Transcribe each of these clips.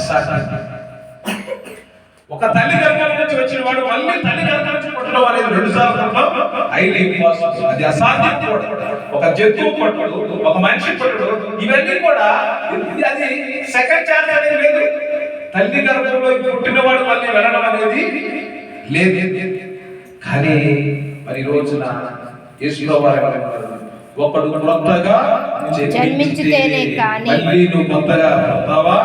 అసాధ్యం ఒక తల్లి గర్భం నుంచి వచ్చిన వాడు మళ్ళీ తల్లి గర్భం నుంచి పుట్టడం అనేది రెండు సార్లు పుట్టడం అయితే ఇంపాసిబుల్ అది అసాధ్యం కూడా. ఒక జంతువు పుట్టడు ఒక మనిషి పుట్టడు ఇవన్నీ కూడా అది సెకండ్ ఛాన్స్ అనేది లేదు. తల్లి గర్భంలో పుట్టినవాడు మళ్ళీ వెళ్ళడం అనేది లేదు. కానీ మరి రోజున యేసులో వారు ఏమన్నారు? ఒకడు కొత్తగా జన్మించితేనే కానీ. మళ్ళీ నువ్వు కొత్తగా పుడతావా?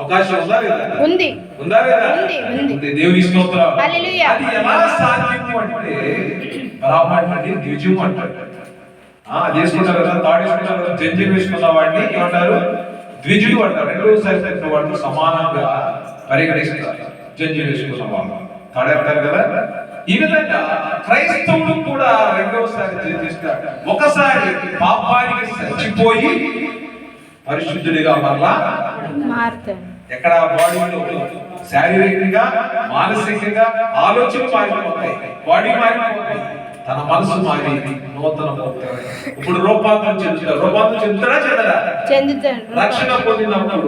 అవకాశం ఉందా లేదా? ఉంది. ఉందా లేదా? ఉంది, ఉంది. ఉంది. దేవుని స్తోత్రం. హల్లెలూయా. అది ఎలా సాధ్యము అంటే బ్రాహ్మణుడు అంటే ద్విజం అంటారు. ఆ కదా తాడు వేసుకుంటారు కదా జంజి వేసుకున్న వాడిని ఏమంటారు? ద్విజుడు అంటారు. రెండు సరిపోయిన వాడితో సమానంగా పరిగణిస్తారు. జంజి వేసుకున్న వాళ్ళు తాడేస్తారు కదా? ఈ విధంగా క్రైస్తవుడు కూడా రెండవసారి జన్మిస్తాడు ఒకసారి పాపానికి చచ్చిపోయి పరిశుద్ధుడిగా మరలా మారుతాను ఎక్కడ బాడీలో శారీరకంగా మానసికంగా ఆలోచన మారిపోతాయి. బాడీ మారిపోతాయి. తన మనసు మారి నూతన ఇప్పుడు రూపాంతరం చెందుతారు. రూపాంతరం చెందుతాడా చెందడా చెందుతాను రక్షణ పొందినప్పుడు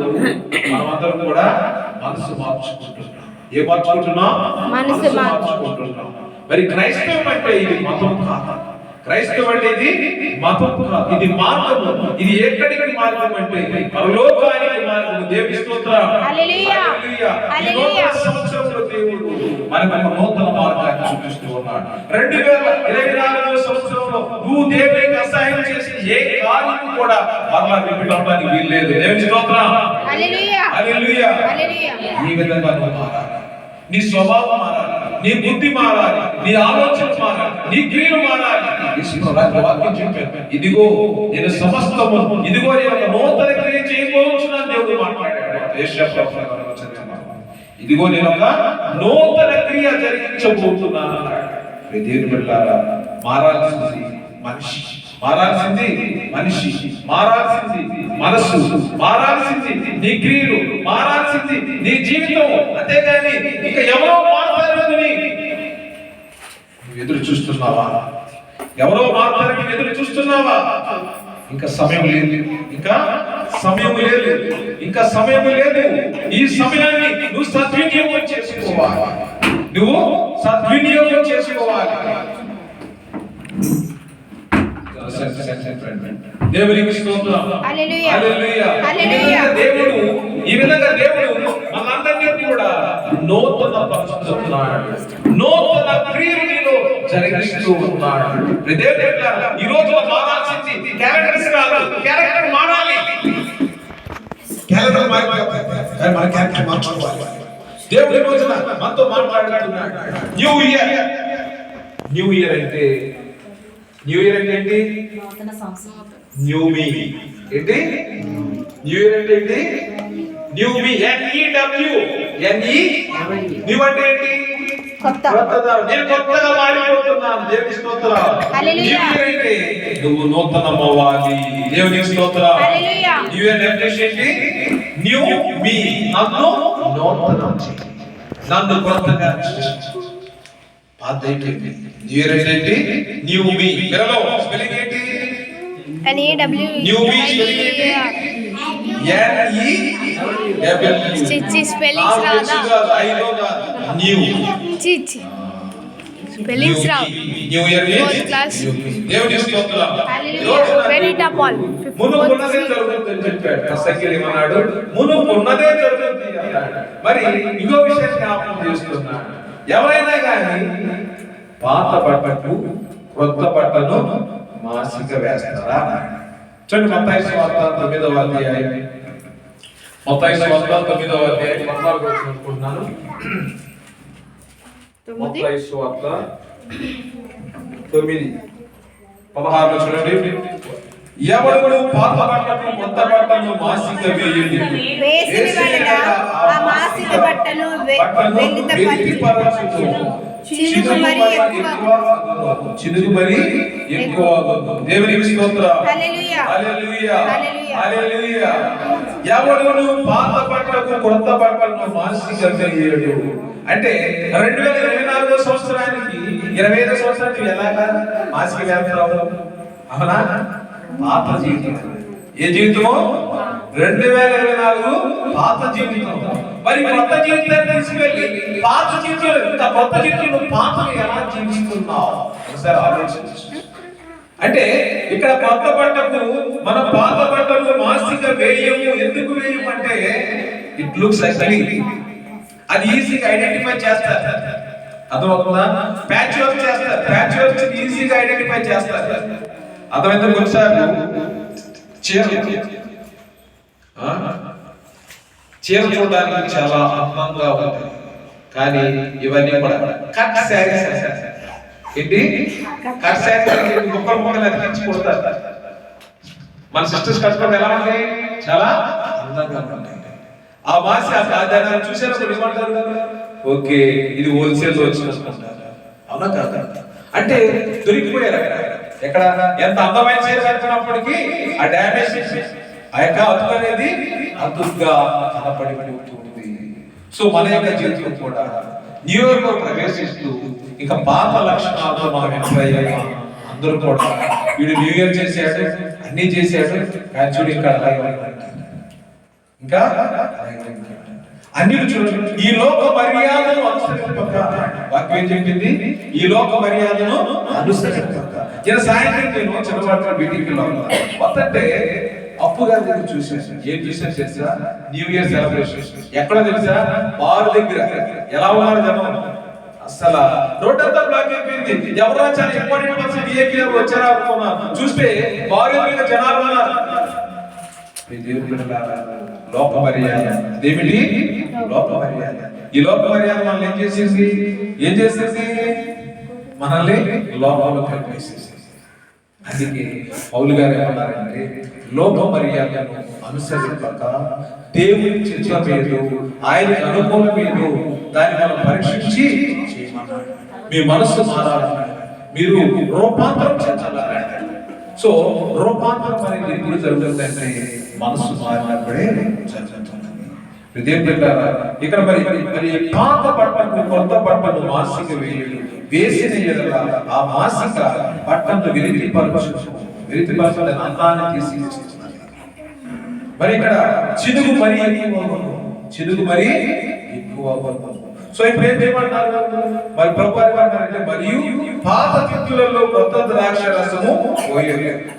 మనమందరం కూడా మనసు మార్చుకుంటున్నాం. ఏ మార్చుకుంటున్నాం? మనసు మార్చు- మార్చుకుంటున్నాం. మరి క్రైస్తవం అంటే ఇది మతం కాదు? క్రైస్తవం అంటే ఇది మతం కాదు ఇది మార్గము. ఇది ఎక్కడికి మార్గం అంటే పరలోకానికి మార్గము. దేవుని స్తోత్రం. హల్లెలూయా. హల్లెలూయా. ఈ హల్లెలూయా. నూతన సంవత్సరంలో దేవుడు మనకు ఒక నూతన మార్గాన్ని చూపిస్తూ ఉన్నాడు. రెండు వేల ఇరవై నాలుగో సంవత్సరంలో నువ్వు దేవునికి అసహాయం చేసిన ఏ కార్యం కూడా మరలా రిపీట్ అవడానికి వీల్లేదు. దేవుని స్తోత్రం. హల్లెలూయా. హల్లెలూయా. హల్లెలూయా. ఈ విధంగా నువ్వు మారాలి. నీ స్వభావం మారాలి. నీ బుద్ధి మారాలి నీ ఆలోచన మారాలి నీ క్రియలు మారాలి. వాక్యం ఇదిగో నేను సమస్తము ఇదిగో నేను నూతన క్రియ చేయబోతున్నాను దేవుడు మాట్లాడాడు. ఇదిగో నేను ఒక నూతన క్రియ జరిగించబోతున్నాను దేవుని బిడ్డలారా మారాల్సింది మనిషి. మారాల్సింది మనిషి మారాల్సింది మనసు మారాల్సింది నీ క్రియలు మారాల్సింది నీ జీవితం. అంతేగాని ఇక ఎవరో మాట్లాడదని ఎదురు చూస్తున్నావా? ఎవరో మాట్లాడని ఎదురు చూస్తున్నావా? ఇంకా సమయం లేదు. ఇంకా సమయం లేదు. ఇంకా సమయం లేదు. ఈ సమయాన్ని నువ్వు సద్వినియోగం చేసుకోవాలి. నువ్వు సద్వినియోగం చేసుకోవాలి. దేవునికి స్తోత్రం దేవుడు ఈ విధంగా దేవుడు మనందరినీ కూడా నూతన పరుస్తున్నాడు నూతన క్రియలో జరిగిస్తూ ఉన్నాడు. ఈ రోజు మారాల్సింది క్యారెక్టర్స్ కాదు క్యారెక్టర్ మారాలి. క్యారెక్టర్ మారిపోతాయి కానీ మన క్యారెక్టర్ మార్చుకోవాలి. దేవుడి రోజున మనతో మాట్లాడుతున్నాడు. న్యూ ఇయర్ న్యూ ఇయర్ అంటే న్యూ ఇయర్ అంటే ఏంటి? న్యూ మీ ఏంటి? న్యూ ఇయర్ అంటే ఏంటి? న్యూ మీ ఎన్ ఈ డబ్ల్యూ ఎన్ ఈ న్యూ అంటే ఏంటి? కొత్త. కొత్తగా నేను కొత్తగా మారిపోతున్నాను. దేవుని స్తోత్రం హల్లెలూయా. న్యూ ఇయర్ అంటే నువ్వు నూతనం అవ్వాలి దేవుని స్తోత్రం హల్లెలూయా. న్యూ ఇయర్ డెఫినేషన్ ఏంటి? న్యూ మీ నన్ను నూతనం చేయి. నన్ను కొత్తగా సృష్టించు. పాత అయిపోయింది న్యూ ఇయర్ అంటే ఏంటి న్యూ మీ పిల్లలు స్పెల్లింగ్ ఏంటి డబ్ల్యూ న్యూ మీ స్పెల్లింగ్ ఏంటి ఎన్ ఈ డబ్ల్యూ స్పెల్లింగ్స్ రాదా? న్యూ చిచ్చి. స్పెల్లింగ్స్ రావు. New year Fourth class. దేవుని స్తోత్రం హల్లెలూయా వెరీ టాప్ ఆల్ మునుపున్నదే జరుగుతుందని చెప్పాడు. ప్రసంగిలు ఏమన్నాడు మునుపున్నదే జరుగుతుంది అన్నాడు. మరి ఇంకో విషయం జ్ఞాపకం చేస్తున్నాడు ఎవరైనా కానీ పాత బట్టకు కొత్త బట్టను మాసిక వేస్తారా? చూడండి మత్తాయి స్వార్థ తొమ్మిదవ అధ్యాయం. మత్తాయి స్వార్థ తొమ్మిదవ అధ్యాయం. పద్నాలుగు వచ్చిన అనుకుంటున్నాను. తొమ్మిది? మత్తాయి స్వార్థ తొమ్మిది. పదహారులో చూడండి. ఎవడు పాత బట్టను కొత్త బట్టను మాసిక వేయండి బట్టను వె- వెల్లిత పరచు. చినుకు మరి ఎక్కువ చినుకు మరి ఎక్కువ దేవునికి స్తోత్రం హల్లెలూయా. హల్లెలూయా. హల్లెలూయా. హల్లెలూయా. ఎవడును పాత బట్టలకు కొత్త బట్టలను అంటే రెండు వేల ఇరవై నాలుగో సంవత్సరానికి ఇరవై ఐదో సంవత్సరానికి ఎలాగా మాసిక వేస్తావు అవునా పాత జీవితం ఏ జీవితము? రెండు వేల ఇరవై నాలుగు పాత జీవితం. మరి కొత్త జీవితాన్ని తీసుకెళ్ళి పాత జీవితం ఇంత కొత్త జీవితంలో పాతను ఎలా జీవిస్తున్నావు? ఒకసారి ఆలోచించు. అంటే ఇక్కడ కొత్త పంటకు మన పాత బట్టలు మాసిక వేయము ఎందుకు వేయము అంటే ఇట్ లుక్స్ లైక్ అది ఈజీగా ఐడెంటిఫై చేస్తారు. అర్థమవుతుందా? ప్యాచ్ వర్క్ చేస్తారు. ప్యాచ్ వర్క్ ఈజీగా ఐడెంటిఫై చేస్తారు. అర్థమైందా? కొన్నిసార్లు చీర చీర చూడడానికి చాలా అందంగా ఉంటుంది. కానీ ఇవన్నీ కూడా కట్ శారీస్ ఏంటి? కట్ శారీస్ ముక్కలు ముక్కలు అతికించి కొడతారు. మన సిస్టర్స్ కట్టుకోవడం ఎలా ఉంటాయి? చాలా అందంగా ఉంటాయి. ఆ మాసి ఆ ప్రాధాన్యాన్ని చూసేటప్పుడు ఏమంటారు ఓకే ఇది హోల్సేల్ వచ్చినట్టు అవునా కాదు? అంటే దొరికిపోయారు అక్కడ. ఎక్కడ? ఎంత అందమైన చీర కట్టినప్పటికీ ఆ డ్యామేజ్ ఆ యొక్క అతుకు అనేది అతుగ్గా ఉంటుంది సో మన యొక్క జీవితం కూడా న్యూ ఇయర్లో ప్రవేశిస్తూ ఇంకా పాప లక్షణాలతో మనం ఎంటర్ అందరూ కూడా వీడు న్యూ ఇయర్ చేశాడు అన్ని చేశాడు కానీ చూడు ఇంకా అలాగే ఇంకా అన్ని చూడండి. ఈ లోక మర్యాదను అనుసరింపక వాక్యం ఏం చెప్పింది ఈ లోక మర్యాదను అనుసరింపక నేను సాయంత్రం నేను చిన్నపాటి మీటింగ్లో వస్తుంటే అప్పు గారి దగ్గర చూసాను ఏం చూసాను తెలుసా న్యూ ఇయర్ సెలబ్రేషన్ ఎక్కడ తెలుసా? బార్ దగ్గర. ఎలా ఉన్నారు జనం? అసలు రోడ్ అంతా బ్లాక్ అయిపోయింది. ఎవరు చాలా ఇంపార్టెంట్ పర్సన్ విఐపీ వచ్చారా అనుకున్నాను చూస్తే బార్ మీద జనాలు ఉన్నారు. మీ లోక మర్యాద. అదేమిటి లోక మర్యాద. ఈ లోక మర్యాద మనల్ని ఏం చేసేసి ఏం చేసేసి మనల్ని లోపాలు కలిపేసేసి అందుకే పౌలు గారు ఏమన్నారంటే లోక మర్యాదను అనుసరింపక దేవుని చిత్త పేరు ఆయన అనుకూల మీరు దాన్ని మనం పరీక్షించి మీ మనస్సు మారాలన్నాడు. మీరు రూపాంతరం చెందాలన్నాడు. సో రూపాంతరం అనేది ఎప్పుడు జరుగుతుందంటే మనస్సు మారినప్పుడే జరుగుతుంది. హృదయం పెట్టారా ఇక్కడ మరి మరి పాత బట్టను కొత్త బట్టను మాసిక వేయుడు. వేసిన ఎడల ఆ మాసిక బట్టను విరితిపరచు విరితిపరచని అంతాన్ని తీసి మరి ఇక్కడ చినుగు మరి ఎక్కువ మరి ఎక్కువ అవ్వను. సో ఇప్పుడు ఏం చేయమంటారు మరి ప్రభు ఏమంటారంటే మరియు పాత తిత్తులలో కొత్త ద్రాక్ష రసము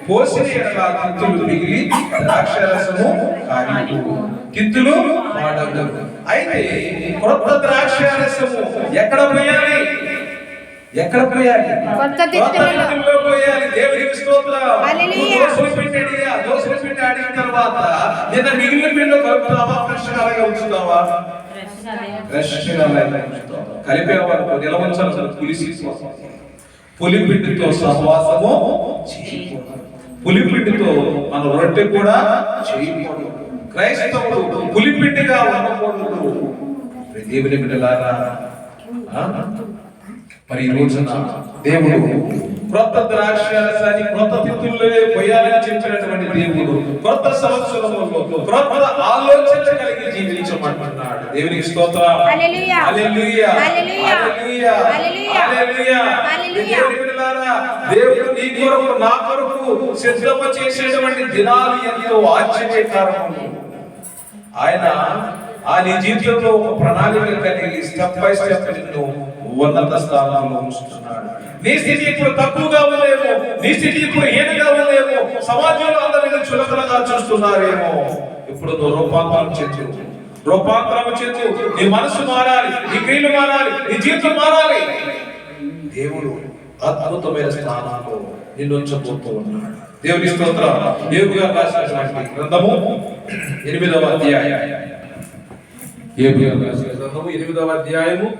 పోసిన తిత్తులు మిగిలి ద్రాక్ష రసము కారిపోవు తిత్తులు వాడదు అయితే కొత్త ద్రాక్ష రసము ఎక్కడ పోయాలి? ఎక్కడ పోయాలి? కొత్త తిత్తులలో. పోయాలి. దేవునికి స్తోత్రం. హల్లెలూయా. దోసలు పెట్టాడియా దోసలు పెట్టి ఆడిన తర్వాత నిన్న మిగిలిన పిండిలో కలుపుతావా? ఫ్రెష్ అలాగే ఉంచుతావా? కలిపేవారు నిలవంచాలి పులిసి పులిపిండితో సహవాసము చేయకూడదు పులిపిండితో మన రొట్టె కూడా చేయకూడదు క్రైస్తవుడు పులిపిండిగా ఉండకూడదు దేవుని బిడ్డలారా మరి ఈ రోజున దేవుడు క్రొత్త ద్రాక్షారసాన్ని క్రొత్త తిత్తుల్లో పోయాలని చెప్పినటువంటి దేవుడు క్రొత్త సంవత్సరంలో క్రొత్త ఆలోచన కలిగి జీవించమంటున్నాడు దేవునికి స్తోత్రం. దేవుడు నీ కొరకు నా కొరకు సిద్ధమ చేసేటువంటి దినాలు ఎంతో ఆశ్చర్యకరము. ఆయన ఆ నీ జీవితంలో ఒక ప్రణాళిక కలిగి స్టెప్ బై స్టెప్ ఉన్నత స్థానంలో ఉంచుతున్నాడు. నీ స్థితి ఇప్పుడు తక్కువగా ఉందేమో నీ స్థితి ఇప్పుడు హీనంగా ఉందేమో సమాజంలో అందరిని చులకనగా చూస్తున్నారేమో. ఇప్పుడు నువ్వు రూపాంతరం చెందు. రూపాంతరం చెందు. నీ మనసు మారాలి నీ క్రియలు మారాలి నీ జీవితం మారాలి. దేవుడు అద్భుతమైన స్థానాల్లో నిన్ను ఉంచబోతూ ఉన్నాడు. దేవుని స్తోత్రం ఏబుగా రాసినటువంటి గ్రంథము ఎనిమిదవ అధ్యాయం. ఏబుగా రాసిన గ్రంథము ఎనిమిదవ అధ్యాయము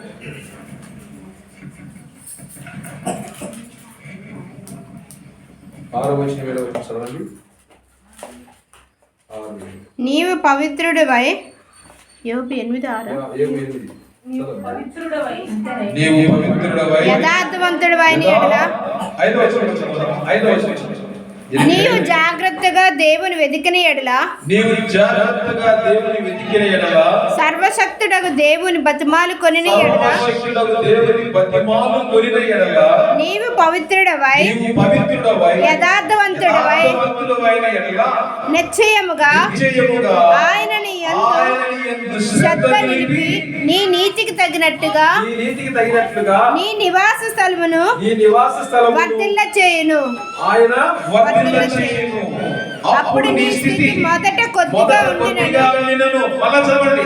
ఆరో వచ్చిన చదవండి ఏడు. నీవు పవిత్రుడివై ఎనిమిది ఆరు. నీవు పవిత్రుడవై యథార్థవంతుడివై. నీవు జాగ్రత్త జాగ్రత్తగా దేవుని వెతికిన ఎడల నీవు జాగ్రత్తగా దేవుని ఎడల సర్వశక్తుడగు దేవుని బతిమాలు కొనిన ఎడల సర్వశక్తుడగు దేవుని బతిమాలు కొనిన ఎడల నీవు పవిత్రుడవై నీవు పవిత్రుడవై యథార్థవంతుడవై నిశ్చయముగా నిశ్చయముగా యందు శ్రద్ధ నిలిపి నీ నీతికి తగినట్టుగా నీ నీతికి తగినట్లుగా నీ నివాస స్థలమును నీ నివాస స్థలము వర్తిల్ల చేయును ఆయన వర్ధిల్ల చేయును అప్పుడు నీ స్థితి మొదట కొద్దిగా ఉండినను. మళ్ళా చదవండి.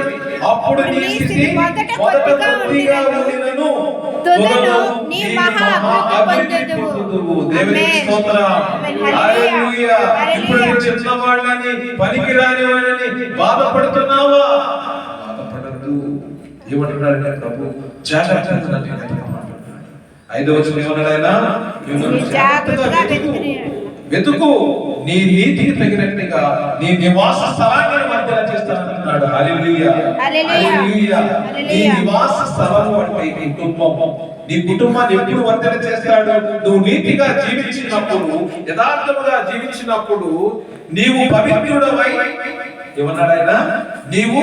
అప్పుడు నీ స్థితి మొదట కొద్దిగా ఉండినను. తుదను నీ మహా అభివృద్ధి పొందుదువు. ఆమేన్. స్తోత్రం. హల్లెలూయా. ఇప్పుడు నేను చిన్న వాళ్ళని పనికిరాని వాళ్ళని బాధపడుతున్నావా? బాధపడద్దు. ఏమంటున్నాడంటే ప్రభు జాగ్రత్తగా నన్ను ఐదో వచ్చిన ఏమన్నాడు ఆయన? జాగ్రత్తగా వెతుకు. నీ నీతికి తగినట్టుగా నీ నివాస స్థలాన్ని వర్ధన చేస్తానంటున్నాడు. నీ. నివాస స్థలం అంటే నీ కుటుంబం నీ కుటుంబాన్ని ఎప్పుడు వర్ధన చేస్తాడు నువ్వు నీతిగా జీవించినప్పుడు యథార్థముగా జీవించినప్పుడు నీవు పవిత్రుడవై ఏమన్నాడు ఆయన నీవు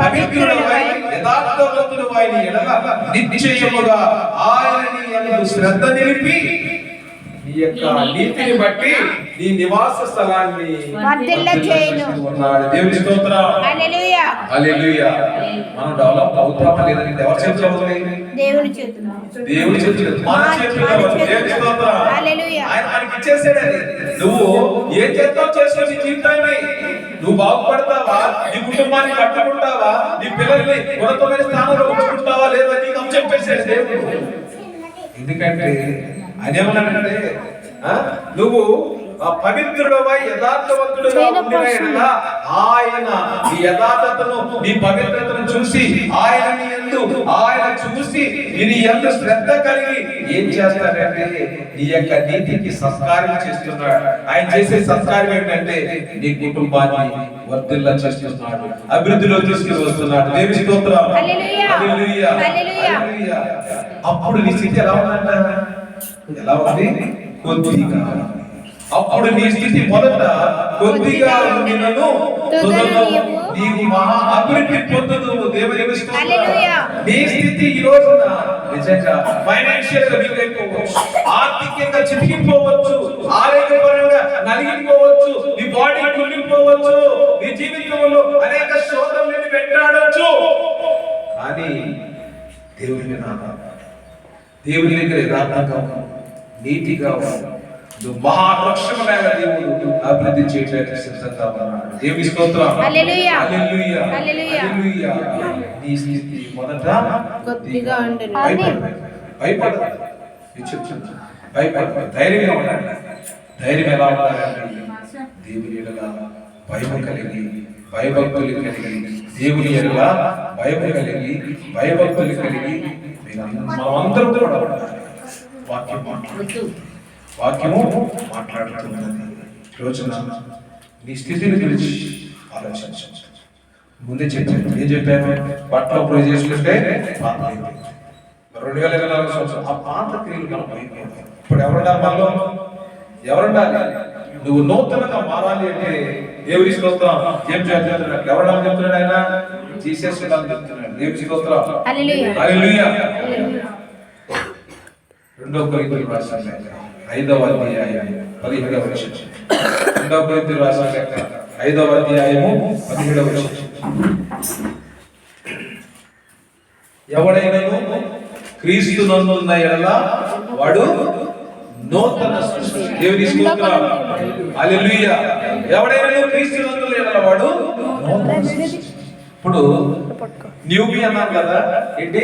పవిత్రుడవై యథార్థవంతుడవై నిశ్చయముగా ఆయనని యందు శ్రద్ధ నిలిపి నీ యొక్క నీతిని బట్టి నీ నివాస స్థలాన్ని. దేవుని స్తోత్రం. హల్లెలూయా. హల్లెలూయా. మనం డెవలప్ అవుతామా లేదని ఎవరి చేతిలో ఉంది? దేవుని చేతులు. చేతిలో. మన చేతిలో. దేవుని స్తోత్రం. హల్లెలూయా. ఆయన ఆయనకి ఇచ్చేసాడు అది. నువ్వు ఏం చేస్తావు చేసుకో నీ జీవితాన్ని నువ్వు బాగుపడతావా? నీ కుటుంబాన్ని కట్టుకుంటావా? నీ పిల్లల్ని ఉన్నతమైన స్థానంలో ఉంచుకుంటావా లేదా నీకు చెప్పేసాడు దేవుడు? ఎందుకంటే ఆ, నువ్వు పవిత్రుడవై యథార్థవంతుడుగా ఉండిన ఆయన నీ యథార్థతను నీ పవిత్రతను చూసి ఆయన నీ యందు ఆయన చూసి నీ యందు శ్రద్ధ కలిగి ఏం చేస్తాడంటే నీ యొక్క నీతికి సంస్కారం చేస్తున్నాడు. ఆయన చేసే సంస్కారం ఏంటంటే నీ కుటుంబాన్ని వర్ధిల్ల చేస్తున్నాడు అభివృద్ధిలో తీసుకుని వస్తున్నాడు దేవి స్తోత్రం. అప్పుడు నీ స్థితి ఎలా ఉందంట? ఎలా ఉంది? కొద్దిగా. అప్పుడు నీ స్థితి మొదట కొద్దిగా ఉండినను. నీవు మహా అభివృద్ధి పొందుదు దేవుని. నీ స్థితి ఈ రోజున నిజంగా ఫైనాన్షియల్గా వీలైపోవచ్చు ఆర్థికంగా చితికిపోవచ్చు. ఆరోగ్యపరంగా నలిగిపోవచ్చు. నీ బాడీ కుళ్ళిపోవచ్చు నీ జీవితంలో అనేక శోధనలను వెంటాడొచ్చు. కానీ దేవుని నామం దేవుని దగ్గర యథార్థంగా. నీతిగా ఉన్నావు. నువ్వు మహావృక్షములాగా దేవుడు అభివృద్ధి చేయడానికి సిద్ధంగా ఉన్నాడు దేవుని స్తోత్రం. నీ స్థితి మొదట. భయపడదు. భయపడదు. ధైర్యంగా ఉండండి ధైర్యం ఎలా ఉండాలంటే దేవుని ఎడల భయం కలిగి భయభక్తులు కలిగి దేవుని ఎడల భయం కలిగి భయభక్తులు కలిగి మనం అందరం కూడా వాక్యం మాట్లాడుతూ వాక్యము మాట్లాడుతున్నది రోజున నీ స్థితిని గురించి ఆలోచించండి. ముందే చెప్పాను ఏం చెప్పాను? బట్టలు అప్పుడు చేసుకుంటే పాత అయిపోయింది. రెండు వేల ఇరవై నాలుగు సంవత్సరం ఆ పాత క్రియలు మనం అయిపోయింది ఇప్పుడు ఎవరుండాలి మనలో? ఎవరుండాలి? నువ్వు నూతనంగా మారాలి అంటే దేవుడి స్తోత్రం. ఏం చేస్తున్నాడు ఎవరు చెప్తున్నాడు ఆయన? జీసస్ చెప్తున్నాడు. దేవుడి స్తోత్రం. హల్లెలూయా. రెండో కొరింథీయులు రాసిన లేఖ ఐదవ అధ్యాయం పదిహేడవ వచనం. రెండో కొరింథీయులు రాసిన లేఖ ఐదవ అధ్యాయము పదిహేడవ వచనం. ఎవడైనను క్రీస్తు నందున్న ఎడల వాడు నూతన సృష్టి దేవుని స్తోత్రం హల్లెలూయా ఎవడైనను క్రీస్తు నందున్న ఎడల వాడు నూతన సృష్టి ఇప్పుడు న్యూ మీ అన్నాను కదా. ఏంటి?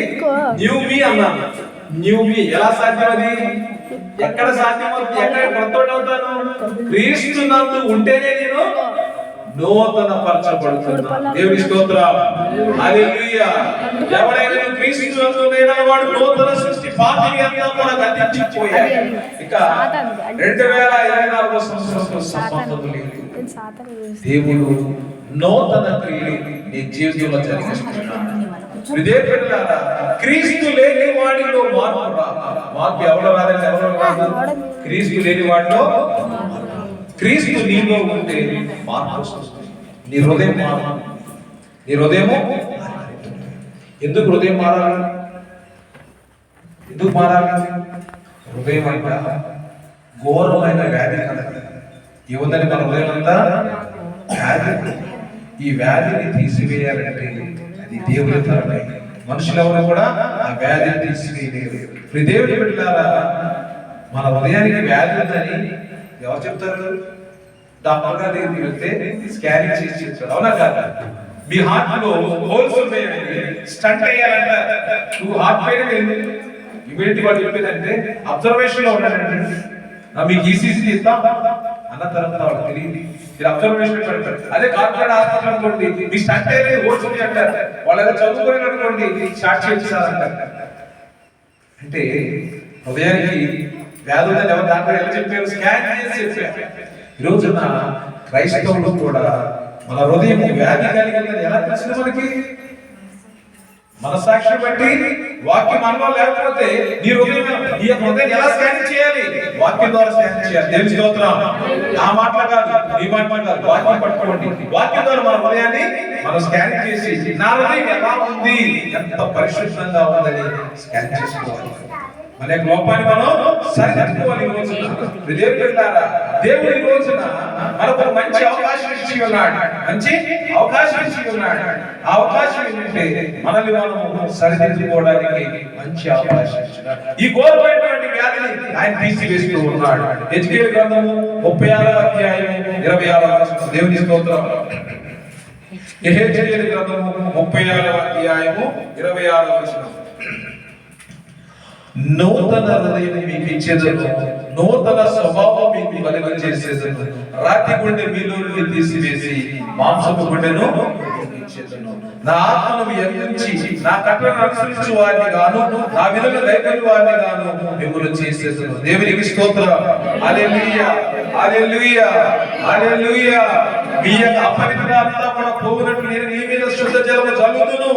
న్యూ మీ అన్నాను. New me. ఎలా సాధ్యం అది ఎక్కడ సాధ్యం అవుతుంది ఎక్కడ కొత్తోడు అవుతాను క్రీస్తు నందు ఉంటేనే నేను నూతన పరచబడుతున్నా దేవుని స్తోత్రం హల్లెలూయా. ఎవడైనా క్రీస్తు నందు వాడు నూతన సృష్టి పాపిని అంతా కూడా గతించిపోయాయి ఇక రెండు వేల ఇరవై నాలుగో సంవత్సరంతో సంబంధం లేదు. దేవుడు నూతన క్రియలు నీ జీవితంలో జరిగిస్తున్నాడు. ఇదే పిల్లలారా క్రీస్తు లేని వాడిలో మార్పు మార్పు ఎవరు రాదని ఎవరు రాదు? క్రీస్తు లేని వాడిలో క్రీస్తు నీలో ఉంటే మార్పు వస్తుంది. నీ హృదయం మారాలి. నీ హృదయము ఎందుకు హృదయం మారాలి? ఎందుకు మారాలి హృదయం అంట ఘోరమైన వ్యాధి కలది. ఏముందని మన హృదయం అంతా వ్యాధి. ఈ వ్యాధిని తీసివేయాలంటే అది దేవుని తరమే మనుషులు ఎవరు కూడా ఆ వ్యాధిని తీసివేయలేరు. ఇప్పుడు దేవుని బిడ్డలారా మన హృదయానికి వ్యాధి ఉందని ఎవరు చెప్తారు? డాక్టర్ గారి దగ్గరికి వెళ్తే స్కానింగ్ చేసి చెప్తారు. అవునా కాదా? మీ హార్ట్లో హోల్స్ ఉన్నాయి స్టంట్ అయ్యాలంట నువ్వు హార్ట్ పైన ఇమీడియట్ వాళ్ళు చెప్పేదంటే అబ్జర్వేషన్లో ఉండాలండి. మీకు ఈసీసీ ఇస్తాం అన్న తర్వాత వాళ్ళకి తెలియదు మీరు అబ్జర్వేషన్ పెడతారు. అదే కార్పొరేట్ హాస్పిటల్ అనుకోండి మీ స్టంట్ అయితే హోల్స్ అంటారు. వాళ్ళు ఏదో చదువుకొని అనుకోండి షార్ట్ చేసేసారంటారు అంటే హృదయానికి వ్యాధి ఉందని ఎవరు డాక్టర్ ఎలా చెప్పారు? స్కాన్ చేసి చెప్పారు. ఈ రోజున క్రైస్తవులు కూడా మన హృదయం వ్యాధి కలిగి ఎలా తెలిసింది మనకి? మనసాక్షి బట్టి వాక్యం మనలో లేకపోతే నీ హృదయం నీ హృదయం ఎలా స్కాన్ చేయాలి? వాక్యం ద్వారా స్కాన్ చేయాలి. దేవుని స్తోత్రం. ఆ మాటలు కాదు ఈ మాటలు కాదు. వాక్యం పట్టుకోండి. వాక్యం ద్వారా మన హృదయాన్ని మనం స్కాన్ చేసి నా హృదయం ఎలా ఉంది? ఎంత పరిశుద్ధంగా ఉందని స్కాన్ చేసుకోవాలి. మన యొక్క లోపాన్ని మనం సరిదిద్దుకోవాలి ఈ రోజున. దేవుని బిడ్డలారా, దేవుడు ఈ రోజున మనకు మంచి అవకాశం ఇచ్చి ఉన్నాడు. మంచి అవకాశం ఇచ్చి ఉన్నాడు. ఆ అవకాశం ఏంటంటే మనల్ని మనం సరిదిద్దుకోవడానికి మంచి అవకాశం ఈ ఘోరమైనటువంటి వ్యాధిని ఆయన తీసివేస్తూ ఉన్నాడు. హెచ్కేల్ గ్రంథము ముప్పై ఆరో అధ్యాయం ఇరవై ఆరో. దేవుని స్తోత్రం. యెహెజ్కేలు గ్రంథము ముప్పై ఆరో అధ్యాయము ఇరవై ఆరో వచనం. నూతన హృదయం మీకు ఇచ్చేదను. నూతన స్వభావం మీకు కలుగ చేసేదను. రాతి గుండె మీలో తీసివేసి మాంసపు గుండెను నా ఆత్మను ఎంచి నా కట్టలను అనుసరించి వారిని గాను నా విధులు దైవని వారిని గాను మిమ్మల్ని చేసేదను. దేవునికి స్తోత్రం. హల్లెలూయా హల్లెలూయా హల్లెలూయా. మీ యొక్క అపవిత్రత కూడా పోవునట్లు నేను నీ మీద శుద్ధ జలము చల్లుతును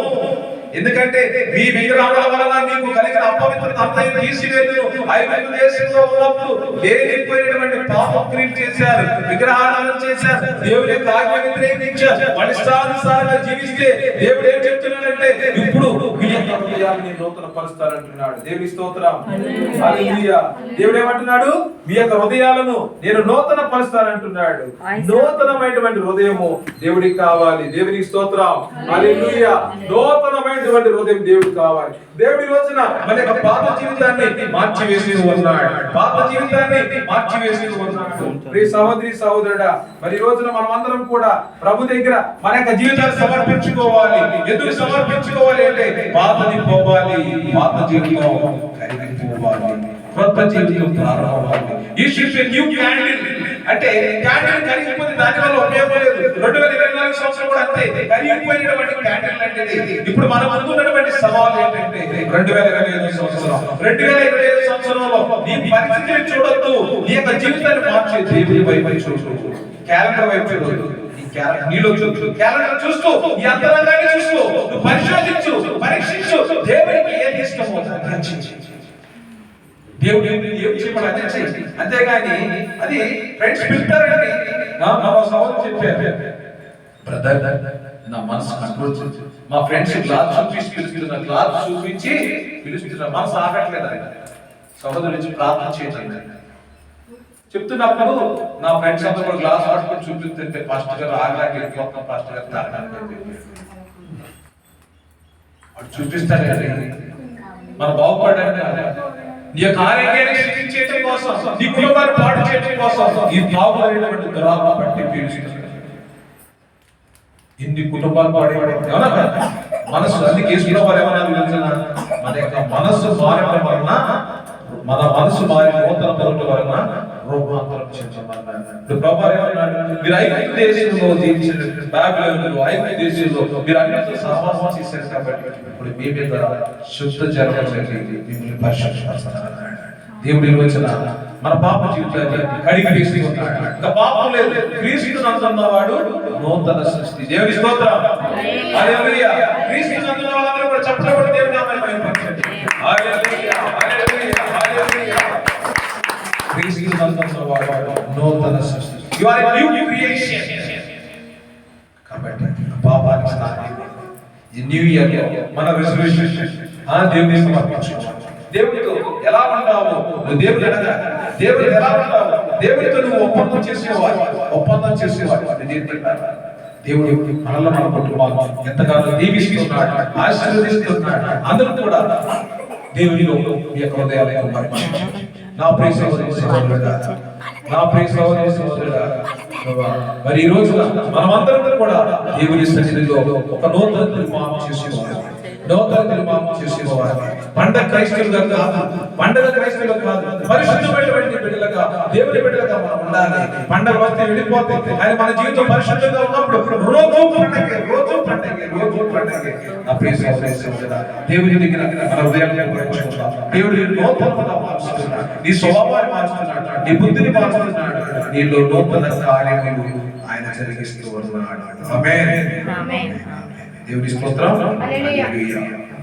ఎందుకంటే మీ విగ్రహాల వలన మీకు కలిగిన అపవిత్రత అంతయు తీసివేదును ఐగుప్తు దేశంలో ఉన్నప్పుడు లేనిపోయినటువంటి పాపం క్రియలు చేశారు విగ్రహాలను చేశారు దేవుని యొక్క ఆజ్ఞ వ్యతిరేకించారు. వాళ్ళ ఇష్టానుసారంగా జీవిస్తే దేవుడు ఏం చెప్తున్నాడంటే ఇప్పుడు హృదయాన్ని నూతన పరుస్తానంటున్నాడు. దేవుని స్తోత్రం. దేవుడు ఏమంటున్నాడు? మీ యొక్క హృదయాలను నేను నూతన పరుస్తానంటున్నాడు. నూతనమైనటువంటి హృదయము దేవుడికి కావాలి. దేవునికి స్తోత్రం. హల్లెలూయా నూతనమైనటువంటి హృదయం దేవుడు కావాలి. దేవుడి రోజున మన యొక్క పాప జీవితాన్ని మార్చి వేసి ఉన్నాడు. పాప జీవితాన్ని మార్చి వేసి ఉన్నాడు. ప్రియ సహోదరి సహోదరుడా మరి రోజున మనం అందరం కూడా ప్రభు దగ్గర మన యొక్క జీవితాన్ని సమర్పించుకోవాలి. ఎందుకు సమర్పించుకోవాలి అంటే పాతది పోవాలి పాప జీవితం కరిగిపోవాలి కొత్త జీవితం ప్రారంభం ఈ షిప్ న్యూ క్యాండిల్. అంటే క్యాండిల్ కరిగిపోతే దాని వల్ల ఉపయోగం లేదు. రెండు వేల ఇరవై నాలుగు సంవత్సరం కూడా అంతే. కరిగిపోయినటువంటి క్యాండిల్ అంటే ఇప్పుడు మనం అనుకున్నటువంటి సవాల్ ఏంటంటే రెండు వేల ఇరవై ఐదు సంవత్సరం. రెండు వేల ఇరవై ఐదు సంవత్సరంలో నీ పరిస్థితిని చూడొద్దు. నీ యొక్క జీవితాన్ని మార్చే దేవుని వైపు చూడు. క్యాలెండర్ వైపు చూడొద్దు. నీలో క్యాలెండర్ చూస్తూ ఈ అంతరంగాన్ని చూస్తూ పరిశోధించు పరీక్షించు. దేవునికి ఏది ఇష్టమో రచించు. దేవుడు ఏం చెప్పాడు అదే అంతేగాని అది ఫ్రెండ్స్ నా మా సహోదరు చెప్పారు. బ్రదర్ నా మనసు కంట్రోల్ మా ఫ్రెండ్స్ క్లాస్ చూపించి పిలుస్తున్న క్లాస్ చూపించి పిలుస్తున్న మనసు ఆగట్లేదు సహోదరు నుంచి ప్రార్థన చేయండి చెప్తున్నప్పుడు నా ఫ్రెండ్స్ అందరూ కూడా గ్లాస్ పట్టుకొని చూపిస్తుంటే పాస్టర్ గారు ఆగడానికి వెళ్ళిపోతాం పాస్టర్ గారు తాగడానికి. వాడు చూపిస్తాడండి మన బాగుపడడానికి నీ యొక్క ఆరోగ్యాన్ని క్షీణించేయడం కోసం నీ కుటుంబాన్ని పాటు చేయడం కోసం ఈ బాగుపడినటువంటి దురాత్మ పట్టి పీడిస్తుంది ఇన్ని కుటుంబాలు పాడేవాడు ఎవరన్నా మనసు అందుకే యేసులో వారు ఏమన్నారు తెలుసా? మన యొక్క మనస్సు మారడం వలన మన మనసు మారి నూతన పరుల వలన రూపాంతరం చెందమన్నాడు ప్రభు ఏమన్నాడు మీరు ఐదు దేశంలో జీవించిన బాబిలోనులో ఐదు దేశంలో మీరు అన్నిటితో సహవాసం చేశారు కాబట్టి ఇప్పుడు మీ మీద శుద్ధ జలం జరిగి మిమ్మల్ని పరిశుద్ధపరుస్తానన్నాడు దేవుడి నిర్వచన మన పాప జీవితాన్ని కడిగి వేసి ఉన్నాడు. ఇంకా పాపం లేదు. క్రీస్తు నందున్నవాడు నూతన సృష్టి. దేవుని స్తోత్రం. హల్లెలూయా క్రీస్తు నందున్న వాళ్ళందరూ కూడా చప్పట్లు దేవుని నామాన్ని మహిమపరచండి హల్లెలూయా హల్లెలూయా హల్లెలూయా క్రీస్తు నందున్నవాడు నూతన సృష్టి you are a new creation కాబట్టి పాపానికి స్థానం ఈ మన రిజర్వేషన్ ఆ దేవుని సమర్పించుకోవాలి దేవుడితో ఎలా ఉంటావో నువ్వు దేవుడు అనగా దేవుడు ఎలా ఉంటావు దేవుడితో నువ్వు ఒప్పందం చేసేవాడు ఒప్పందం చేసేవాడు దేవుడు మనల్ని మన కుటుంబాలు ఎంతగానో దీవిస్తున్నాడు ఆశీర్వదిస్తున్నాడు. అందరూ కూడా దేవునిలో మీ యొక్క హృదయాలయం నా ప్రియ సహోదరి సహోదరుడా నా ప్రియ సహోదరి సహోదరుడా మరి ఈ రోజున మనమందరం కూడా దేవుని సన్నిధిలో ఒక నూతన నిర్మాణం చేసేవారు నూతన నిర్మాణం చేసుకోవాలి పండగ క్రైస్తవులుగా కాదు పండగ క్రైస్తవులుగా కాదు పరిశుద్ధమైనటువంటి బిడ్డలుగా దేవుని బిడ్డలుగా మనం ఉండాలి. పండగ వస్తే వెళ్ళిపోతే ఆయన మన జీవితం పరిశుద్ధంగా ఉన్నప్పుడు రోజు పండగ రోజు పండగ రోజు పండగ. నా దేవుని దగ్గర మన హృదయాన్ని ఉపయోగించుకుందాం దేవుడు నూతనంగా మారుస్తున్నాడు నీ స్వభావాన్ని మారుస్తున్నాడు నీ బుద్ధిని మారుస్తున్నాడు నీలో నూతన కార్యములు ఆయన జరిగిస్తూ ఉన్నాడు ఆమేన్. ఆమేన్. దేవుని స్తోత్రం హల్లెలూయా. హల్లెలూయా.